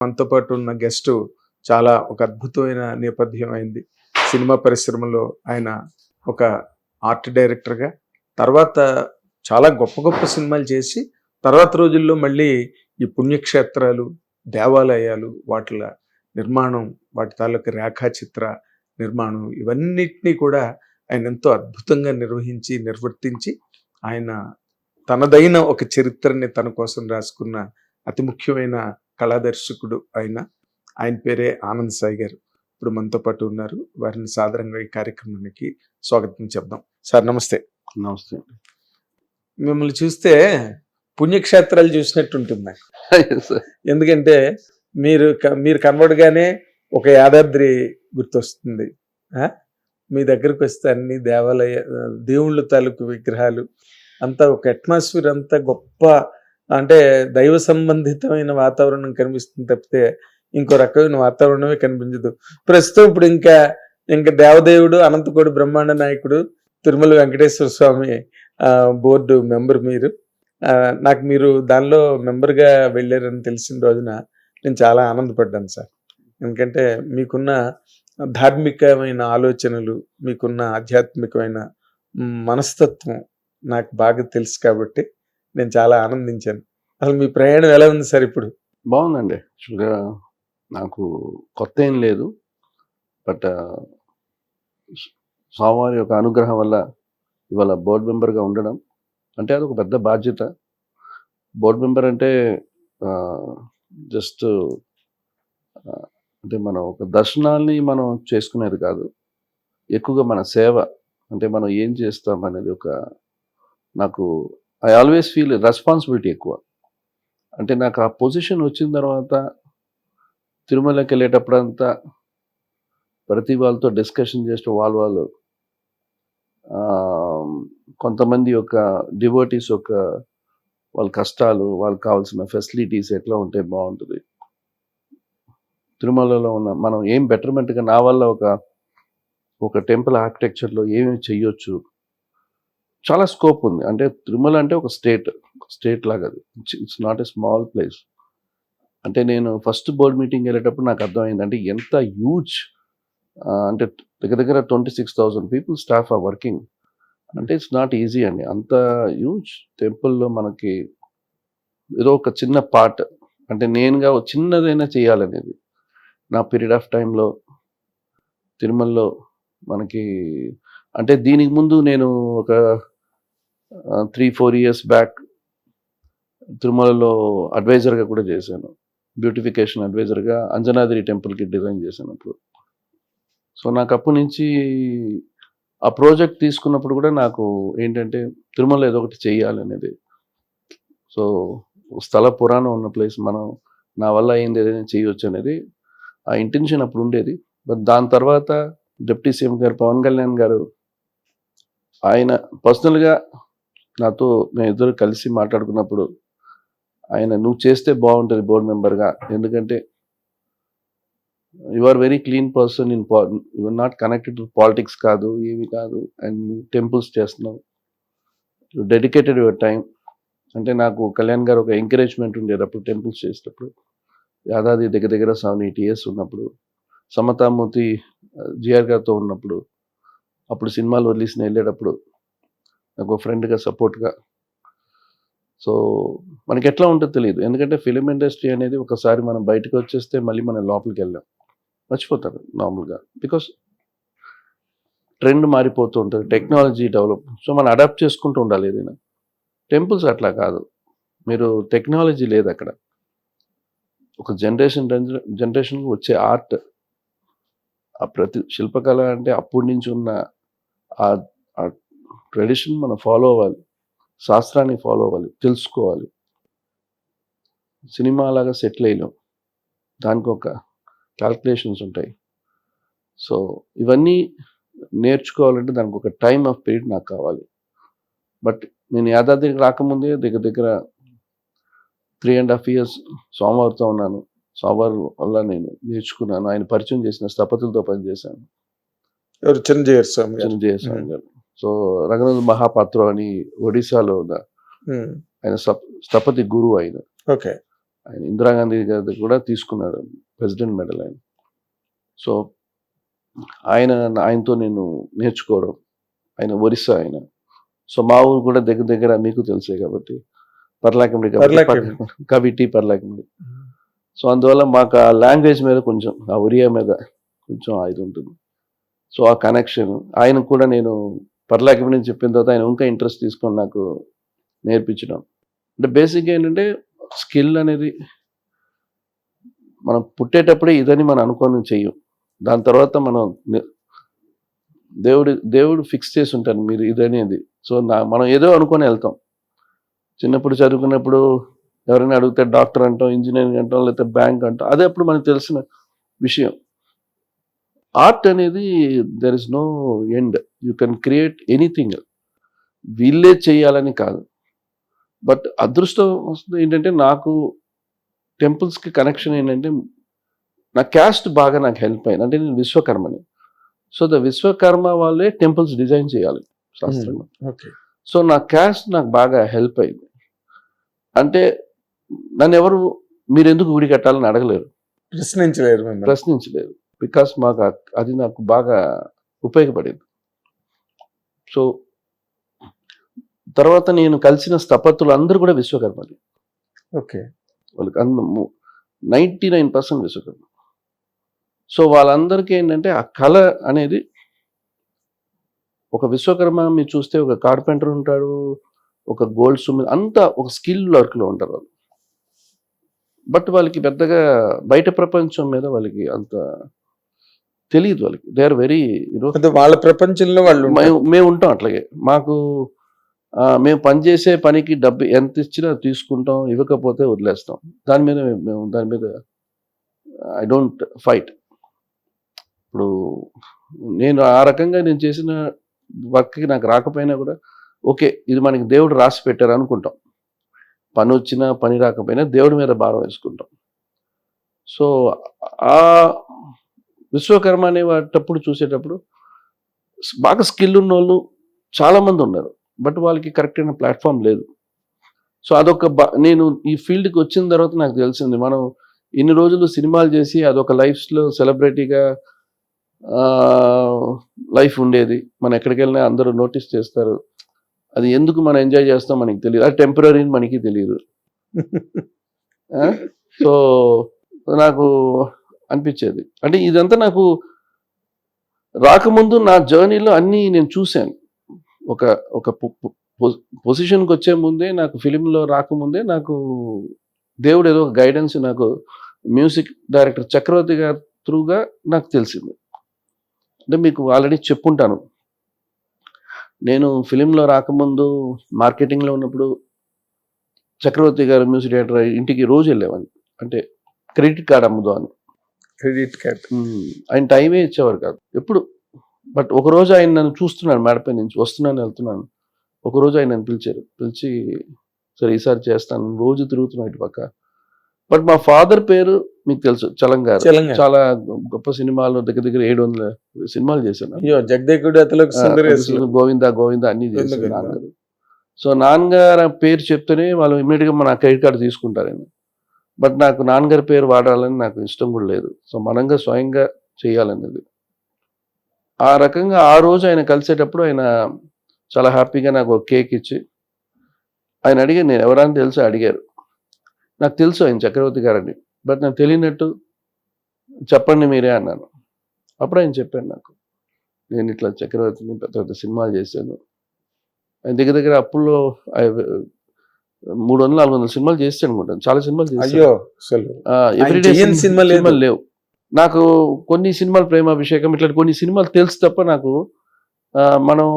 మనతో పాటు ఉన్న గెస్ట్ చాలా ఒక అద్భుతమైన నేపథ్యం అయింది. సినిమా పరిశ్రమలో ఆయన ఒక ఆర్ట్ డైరెక్టర్గా తర్వాత చాలా గొప్ప గొప్ప సినిమాలు చేసి తర్వాత రోజుల్లో మళ్ళీ ఈ పుణ్యక్షేత్రాలు దేవాలయాలు వాటిల నిర్మాణం వాటి తాలూకు రేఖాచిత్ర నిర్మాణం ఇవన్నిటినీ కూడా ఆయన ఎంతో అద్భుతంగా నిర్వహించి నిర్వర్తించి ఆయన తనదైన ఒక చరిత్రని తన కోసం రాసుకున్న అతి ముఖ్యమైన కళాదర్శకుడు ఆయన ఆయన పేరే ఆనంద్ సాయి గారు. ఇప్పుడు మనతో పాటు ఉన్నారు. వారిని సాదరంగా ఈ కార్యక్రమానికి స్వాగతం చెప్దాం. సార్ నమస్తే. నమస్తే. మిమ్మల్ని చూస్తే పుణ్యక్షేత్రాలు చూసినట్టు ఉంటుంది? ఎందుకంటే మీరు మీరు కనబడగానే ఒక యాదాద్రి గుర్తొస్తుంది. ఆ? మీ దగ్గరకు వస్తే అన్ని దేవాలయ దేవుళ్ళ తాలూకు విగ్రహాలు అంతా ఒక అట్మాస్ఫియర్ అంతా గొప్ప అంటే దైవ సంబంధితమైన వాతావరణం కనిపిస్తుంది తప్పితే ఇంకో రకమైన వాతావరణమే కనిపించదు. ప్రస్తుతం ఇప్పుడు ఇంకా ఇంకా దేవదేవుడు అనంతకోడి బ్రహ్మాండ నాయకుడు తిరుమల వెంకటేశ్వర స్వామి బోర్డు మెంబర్ మీరు. నాకు మీరు దానిలో మెంబర్గా వెళ్ళారని తెలిసిన రోజున నేను చాలా ఆనందపడ్డాను సార్. ఎందుకంటే మీకున్న ధార్మికమైన ఆలోచనలు మీకున్న ఆధ్యాత్మికమైన మనస్తత్వం నాకు బాగా తెలుసు కాబట్టి నేను చాలా ఆనందించాను. అసలు మీ ప్రయాణం ఎలా ఉంది సార్ ఇప్పుడు? బాగుందండి. యాక్చువల్గా నాకు కొత్త ఏం లేదు. బట్ స్వామివారి యొక్క అనుగ్రహం వల్ల ఇవాళ బోర్డు మెంబర్గా ఉండడం అంటే అది ఒక పెద్ద బాధ్యత. బోర్డు మెంబర్ అంటే జస్ట్ అంటే మనం ఒక దర్శనాల్ని మనం చేసుకునేది కాదు. ఎక్కువగా మన సేవ అంటే మనం ఏం చేస్తాం అనేది ఒక నాకు ఐ ఆల్వేస్ ఫీల్ రెస్పాన్సిబిలిటీ ఎక్కువ. అంటే నాకు ఆ పొజిషన్ వచ్చిన తర్వాత తిరుమలకి వెళ్ళేటప్పుడంతా ప్రతి వాళ్ళతో డిస్కషన్ చేస్తూ వాళ్ళు వాళ్ళు కొంతమంది యొక్క డివోటీస్ యొక్క వాళ్ళ కష్టాలు వాళ్ళకి కావాల్సిన ఫెసిలిటీస్ ఎట్లా ఉంటే బాగుంటుంది. తిరుమలలో ఉన్న మనం ఏం బెటర్మెంట్గా నా వల్ల ఒక ఒక టెంపుల్ ఆర్కిటెక్చర్లో ఏమేమి చెయ్యొచ్చు చాలా స్కోప్ ఉంది. అంటే తిరుమల అంటే ఒక స్టేట్ స్టేట్ లాగా అది it's not a small place అంటే నేను ఫస్ట్ బోర్డ్ మీటింగ్ వెళ్ళేటప్పుడు నాకు అర్థమైంది. అంటే ఎంత హ్యూజ్ అంటే దగ్గర దగ్గర twenty six thousand people staff are working అంటే ఇట్స్ నాట్ ఈజీ అండి. అంత హ్యూజ్ టెంపుల్లో మనకి ఏదో ఒక చిన్న పార్ట్ అంటే నేనుగా చిన్నదైనా చేయాలనేది. నా పీరియడ్ ఆఫ్ టైంలో తిరుమలలో మనకి అంటే దీనికి ముందు నేను ఒక త్రీ ఫోర్ ఇయర్స్ బ్యాక్ తిరుమలలో అడ్వైజర్గా కూడా చేశాను. బ్యూటిఫికేషన్ అడ్వైజర్గా అంజనాద్రి టెంపుల్కి డిజైన్ చేశాను అప్పుడు సో నాకు అప్పటి నుంచి ఆ ప్రాజెక్ట్ తీసుకున్నప్పుడు కూడా నాకు ఏంటంటే తిరుమల ఏదో ఒకటి చెయ్యాలనేది సో స్థల పురాణం ఉన్న ప్లేస్ మనం నా వల్ల ఏంది ఏదైనా చేయొచ్చు అనేది ఆ ఇంటెన్షన్ అప్పుడు ఉండేది. బట్ దాని తర్వాత డిప్యూటీ సీఎం గారు పవన్ కళ్యాణ్ గారు ఆయన పర్సనల్గా నాతో మేము ఇద్దరు కలిసి మాట్లాడుకున్నప్పుడు ఆయన నువ్వు చేస్తే బాగుంటుంది బోర్డు మెంబర్గా ఎందుకంటే you are very clean person in you are not connected to politics కాదు ఏమి కాదు అండ్ టెంపుల్స్ చేస్తున్నావు. యు డెడికేటెడ్ యువర్ టైం అంటే నాకు కళ్యాణ్ గారు ఒక ఎంకరేజ్మెంట్ ఉండేది అప్పుడు టెంపుల్స్ చేసేటప్పుడు. యాదాది దగ్గర దగ్గర సెవెన్ ఎయిట్ ఇయర్స్ ఉన్నప్పుడు సమతామూర్తి uh, జిఆర్ గారితో ఉన్నప్పుడు అప్పుడు సినిమాలు వదిలేసిన వెళ్ళేటప్పుడు నాకు ఫ్రెండ్గా సపోర్ట్గా. సో మనకి ఎట్లా ఉంటుందో తెలియదు ఎందుకంటే ఫిలిం ఇండస్ట్రీ అనేది ఒకసారి మనం బయటకు వచ్చేస్తే మళ్ళీ మనం లోపలికి వెళ్ళాం మర్చిపోతారు నార్మల్గా బికాస్ ట్రెండ్ మారిపోతూ ఉంటుంది. Technology develop. సో మనం అడాప్ట్ చేసుకుంటూ ఉండాలి ఏదైనా. టెంపుల్స్ అట్లా కాదు. మీరు టెక్నాలజీ లేదు అక్కడ. ఒక జనరేషన్ జనరేషన్కి వచ్చే ఆర్ట్. ఆ ప్రతి శిల్పకళ అంటే అప్పటి నుంచి ఉన్న ఆ ట్రెడిషన్ మనం ఫాలో అవ్వాలి. శాస్త్రాన్ని ఫాలో అవ్వాలి. తెలుసుకోవాలి. సినిమా లాగా సెటిల్ అయ్యాం దానికి ఒక క్యాల్కులేషన్స్ ఉంటాయి. సో ఇవన్నీ నేర్చుకోవాలంటే దానికి ఒక టైం ఆఫ్ పీరియడ్ నాకు కావాలి. బట్ నేను యాదాద్రికి రాకముందే దగ్గర దగ్గర త్రీ అండ్ హాఫ్ ఇయర్స్ సోమవారితో ఉన్నాను. సోమవారం వల్ల నేను నేర్చుకున్నాను. ఆయన పరిచయం చేసిన స్థపతులతో పనిచేశాను. ఎవరు? చిరంజీవి స్వామి చిరంజీవి స్వామి గారు. సో రంగనాథ్ మహాపాత్ర అని ఒడిశాలో ఉన్న ఉమ్, ఆయన స్థప- స్థపతి గురువు ఆయన. ఓకే. ఆయన ఇందిరాగాంధీ గారి కూడా తీసుకున్నాడు ప్రెసిడెంట్ మెడల్ ఆయన. సో ఆయన ఆయనతో నేను నేర్చుకోవడం. ఆయన ఒరిస్సా ఆయన. సో మా ఊరు కూడా దగ్గర దగ్గర మీకు తెలిసే కాబట్టి పర్లాకిమిడి. కవిటి పర్లాకిమిడి సో అందువల్ల మాకు ఆ లాంగ్వేజ్ మీద కొంచెం ఆ ఒరియా మీద కొంచెం ఇది ఉంటుంది. సో ఆ కనెక్షన్ ఆయనకు కూడా నేను పర్లాకిమిడి అని చెప్పిన తర్వాత ఆయన ఇంకా ఇంట్రెస్ట్ తీసుకొని నాకు నేర్పించడం. అంటే బేసిక్గా ఏంటంటే స్కిల్ అనేది మనం పుట్టేటప్పుడే ఇదని మనం అనుకొని చెయ్యం. దాని తర్వాత మనం దేవుడు దేవుడు ఫిక్స్ చేసి ఉంటాను మీరు ఇదనేది సో నా మనం ఏదో అనుకొని వెళ్తాం. చిన్నప్పుడు చదువుకున్నప్పుడు ఎవరైనా అడిగితే డాక్టర్ అంటాం ఇంజనీరింగ్ అంటాం లేకపోతే బ్యాంక్ అంటాం అదే అప్పుడు మనకు తెలిసిన విషయం. ఆర్ట్ అనేది there is no end you can create anything వీళ్ళే చేయాలని కాదు. బట్ అదృష్టం వస్తుంది ఏంటంటే నాకు టెంపుల్స్కి కనెక్షన్ ఏంటంటే నా క్యాస్ట్ బాగా నాకు హెల్ప్ అయింది. అంటే నేను విశ్వకర్మని. సో ద విశ్వకర్మ వాళ్ళే టెంపుల్స్ డిజైన్ చేయాలి శాస్త్రంగా ఓకే సో నా క్యాస్ట్ నాకు బాగా హెల్ప్ అయింది. అంటే నన్ను ఎవరు మీరు ఎందుకు గుడి కట్టాలని అడగలేరు. ప్రశ్నించలేరు ప్రశ్నించలేరు. బికాస్ మాకు అది నాకు బాగా ఉపయోగపడింది. సో తర్వాత నేను కలిసిన స్థపతులు అందరూ కూడా విశ్వకర్మని ఓకే. వాళ్ళకి అందరూ ninety nine percent Vishwakarma. So వాళ్ళందరికీ ఏంటంటే ఆ కళ అనేది ఒక విశ్వకర్మ మీరు చూస్తే ఒక కార్పెంటర్ ఉంటాడు ఒక గోల్డ్ స్విమ్ అంతా ఒక స్కిల్ వర్క్లో ఉంటారు వాళ్ళు. బట్ వాళ్ళకి పెద్దగా బయట ప్రపంచం మీద వాళ్ళకి అంత తెలియదు వాళ్ళకి. దే ఆర్ వెరీ వాళ్ళ ప్రపంచంలో వాళ్ళు. మేము మేము ఉంటాం అట్లాగే. మాకు మేము పనిచేసే పనికి డబ్బు ఎంత ఇచ్చినా తీసుకుంటాం ఇవ్వకపోతే వదిలేస్తాం. దాని మీద మేము- మేము దాని మీద ఐ డోంట్ ఫైట్ ఇప్పుడు నేను ఆ రకంగా నేను చేసిన వర్క్కి నాకు రాకపోయినా కూడా ఓకే ఇది మనకి దేవుడు రాసి పెట్టారు అనుకుంటాం. పని వచ్చినా పని రాకపోయినా దేవుడి మీద భారం వేసుకుంటాం. సో ఆ విశ్వకర్మ అనే వాటప్పుడు చూసేటప్పుడు బాగా స్కిల్ ఉన్న వాళ్ళు చాలామంది ఉన్నారు బట్ వాళ్ళకి కరెక్ట్ అయిన ప్లాట్ఫామ్ లేదు. సో అదొక నేను ఈ ఫీల్డ్కి వచ్చిన తర్వాత నాకు తెలిసింది మనం ఇన్ని రోజులు సినిమాలు చేసి అదొక లైఫ్లో సెలబ్రిటీగా లైఫ్ ఉండేది. మనం ఎక్కడికి వెళ్ళినా అందరూ నోటీస్ చేస్తారు. అది ఎందుకు మనం ఎంజాయ్ చేస్తాం మనకి తెలియదు. అది టెంపరీ మనకి తెలియదు. సో నాకు అనిపించేది. అంటే ఇదంతా నాకు రాకముందు నా జర్నీలో అన్నీ నేను చూశాను. ఒక ఒక పొజిషన్కి వచ్చే ముందే నాకు ఫిలింలో రాకముందే నాకు దేవుడు ఏదో ఒక గైడెన్స్ నాకు మ్యూజిక్ డైరెక్టర్ చక్రవర్తి గారి త్రూగా నాకు తెలిసింది. అంటే మీకు ఆల్రెడీ చెప్పుంటాను. నేను ఫిలింలో రాకముందు మార్కెటింగ్లో ఉన్నప్పుడు చక్రవర్తి గారు మ్యూజిక్ డైరెక్టర్ ఇంటికి రోజు వెళ్ళేవాడిని. అంటే క్రెడిట్ కార్డ్ అమ్ముదాం అని క్రెడిట్ కార్డ్ ఆయన టైమే ఇచ్చేవారు కాదు. ఎప్పుడు? బట్ ఒక రోజు ఆయన నన్ను చూస్తున్నాను మేడపై నుంచి. వస్తున్నాను వెళ్తున్నాను. ఒక రోజు ఆయన నన్ను పిలిచారు. పిలిచి సరే ఈసారి చేస్తాను. రోజు తిరుగుతున్నాను ఇటు పక్క. బట్ మా ఫాదర్ పేరు మీకు తెలుసు చలంగారు. చాలా గొప్ప సినిమాలు దగ్గర దగ్గర ఏడు వందల సినిమాలు చేశాను జగదేకుడు గోవింద గోవింద అన్ని. నాన్నగారు. సో నాన్నగారు పేరు చెప్తేనే వాళ్ళు immediate గా మన క్రెడిట్ కార్డు తీసుకుంటారని బట్ నాకు నాన్నగారి పేరు వాడాలని నాకు ఇష్టం కూడా లేదు. సో మనంగా స్వయంగా చేయాలనేది. ఆ రకంగా ఆ రోజు ఆయన కలిసేటప్పుడు ఆయన చాలా హ్యాపీగా నాకు ఒక కేక్ ఇచ్చి ఆయన అడిగారు నేను ఎవరని తెలుసు? అడిగారు. నాకు తెలుసు ఆయన చక్రవర్తి గారని బట్ నాకు తెలియనట్టు చెప్పండి మీరే అన్నాను. అప్పుడు ఆయన చెప్పాను నాకు నేను ఇట్లా చక్రవర్తిని పెద్ద పెద్ద సినిమాలు చేశాను. ఆయన దగ్గర దగ్గర అప్పుల్లో ఆయన మూడు వందలు నాలుగు వందల సినిమాలు చేస్తాను అనుకుంటాను చాలా సినిమాలు అయ్యో ఎవ్రీడే. సినిమాలు లేవు. నాకు కొన్ని సినిమాలు ప్రేమాభిషేకం ఇట్లా కొన్ని సినిమాలు తెలుసు తప్ప నాకు మనం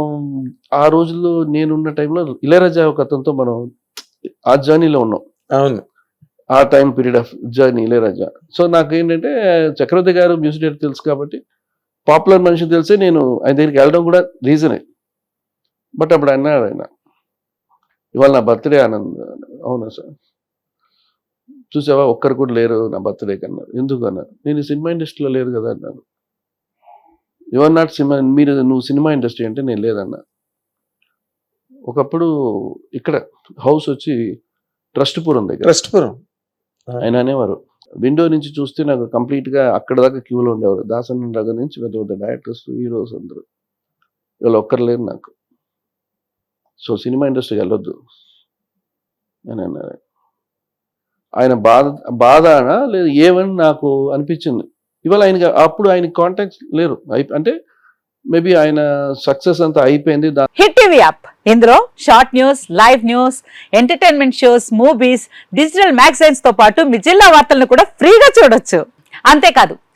ఆ రోజుల్లో నేనున్న టైంలో ఇళయరాజా ఒక అతనితో మనం ఆ జర్నీలో ఉన్నాం. అవును. ఆ time period of journey Ilaiyaraaja. So నాకు ఏంటంటే చక్రవర్తి గారు మ్యూజిక్ డైరెక్టర్ తెలుసు కాబట్టి పాపులర్ మనిషి తెలిసి నేను ఆయన దగ్గరికి వెళ్ళడం కూడా రీజనే బట్ అప్పుడు అన్నాడు ఆయన ఇవాళ నా బర్త్డే ఆనంద్ అవునా సార్? చూసావా? ఒక్కరు కూడా లేరు నా బర్త్డే కన్నారు ఎందుకు అన్నారు? నేను సినిమా ఇండస్ట్రీలో లేదు కదా అన్నాను యువర్ నాట్ సినిమా మీరు నువ్వు సినిమా ఇండస్ట్రీ అంటే నేను లేదన్నా. ఒకప్పుడు ఇక్కడ హౌస్ వచ్చి ట్రస్ట్పురం దగ్గర. ట్రస్ట్పురం. ఆయన అనేవారు. విండో నుంచి చూస్తే నాకు కంప్లీట్గా అక్కడ దాకా క్యూలో ఉండేవారు. దాసన్ దగ్గర నుంచి పెద్ద పెద్ద డైరెక్టర్స్ హీరోస్ అందరూ. వీళ్ళు ఒక్కరు లేరు నాకు. సో సినిమా ఇండస్ట్రీకి వెళ్ళొద్దు. అని అన్నారు ఆయన బాధ బాధ లేదు ఏమని నాకు అనిపించింది. ఇవాళ ఆయన అప్పుడు ఆయన కాంటాక్ట్ లేరు. అయి- అంటే మేబీ ఆయన సక్సెస్ అంతా అయిపోయింది హిట్ టీవీ యాప్ ఇందులో short news live news entertainment shows movies digital మ్యాగజైన్స్తో పాటు మీ జిల్లా వార్తలను కూడా ఫ్రీగా చూడొచ్చు. అంతేకాదు